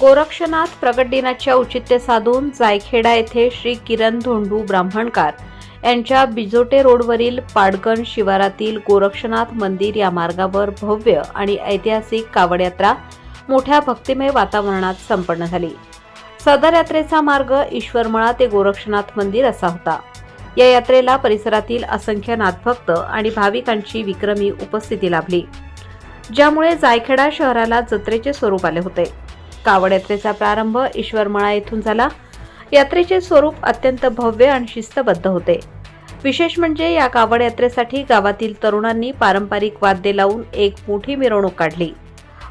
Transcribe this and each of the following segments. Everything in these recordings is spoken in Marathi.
गोरक्षनाथ प्रगट दिनाचे औचित्य साधून जायखेडा येथे श्री किरण धोंडू ब्राह्मणकार यांच्या बिजोटे रोडवरील पाडगण शिवारातील गोरक्षनाथ मंदिर या मार्गावर भव्य आणि ऐतिहासिक कावड यात्रा मोठ्या भक्तिमय वातावरणात संपन्न झाली. सदर यात्रेचा मार्ग ईश्वरमळा ते गोरक्षनाथ मंदिर असा होता. या यात्रेला परिसरातील असंख्य नाथभक्त आणि भाविकांची विक्रमी उपस्थिती लाभली. ज्यामुळे जायखेडा शहराला जत्रेचे स्वरूप आले होते. कावड यात्रेचा प्रारंभ ईश्वरमळा येथून झाला. यात्रेचे स्वरूप अत्यंत भव्य आणि शिस्तबद्ध होते. विशेष म्हणजे या कावड यात्रेसाठी गावातील तरुणांनी पारंपरिक वाद्ये लावून एक मोठी मिरवणूक काढली.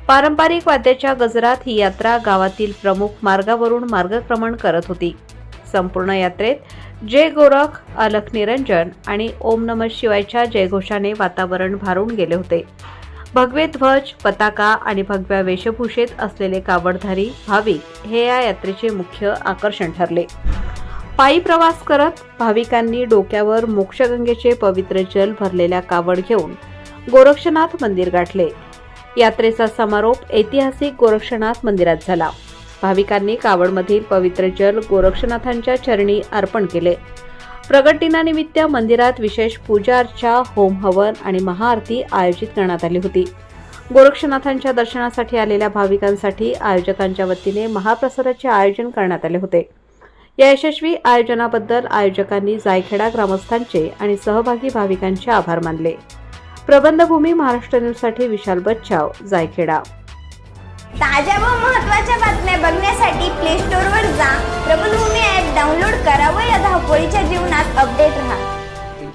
पारंपरिक वाद्याच्या गजरात ही यात्रा गावातील प्रमुख मार्गावरून मार्गक्रमण करत होती. संपूर्ण यात्रेत जय गोरख अलख निरंजन आणि ओम नम शिवायच्या जयघोषाने वातावरण भारून गेले होते. भगवे ध्वज पताका आणि भगव्या वेशभूषेत असलेले कावडधारी भाविक हे या यात्रेचे मुख्य आकर्षण ठरले. पायी प्रवास करत भाविकांनी डोक्यावर मोक्षगंगेचे पवित्र जल भरलेल्या कावड घेऊन गोरक्षनाथ मंदिर गाठले. यात्रेचा समारोप ऐतिहासिक गोरक्षनाथ मंदिरात झाला. भाविकांनी कावडमधील पवित्र जल गोरक्षनाथांच्या चरणी अर्पण केले. प्रगट दिनानिमित्त मंदिरात विशेष पूजा अर्चा होम हवन आणि महाआरती आयोजित करण्यात आली होती. गोरक्षनाथांच्या दर्शनासाठी आलेल्या भाविकांसाठी आयोजकांच्या वतीने महाप्रसादाचे आयोजन करण्यात आले होते. या यशस्वी आयोजनाबद्दल आयोजकांनी जायखेडा ग्रामस्थांचे आणि सहभागी भाविकांचे आभार मानले. प्रबंधभूमी महाराष्ट्र न्यूजसाठी विशाल बच्चाव जायखेडा. ताज्या व महत्त्वाच्या बातम्या बघण्यासाठी प्ले स्टोअरवर जा. प्रबंधभूमी ॲप डाउनलोड करा व या धावपळीच्या अपडेट राहा.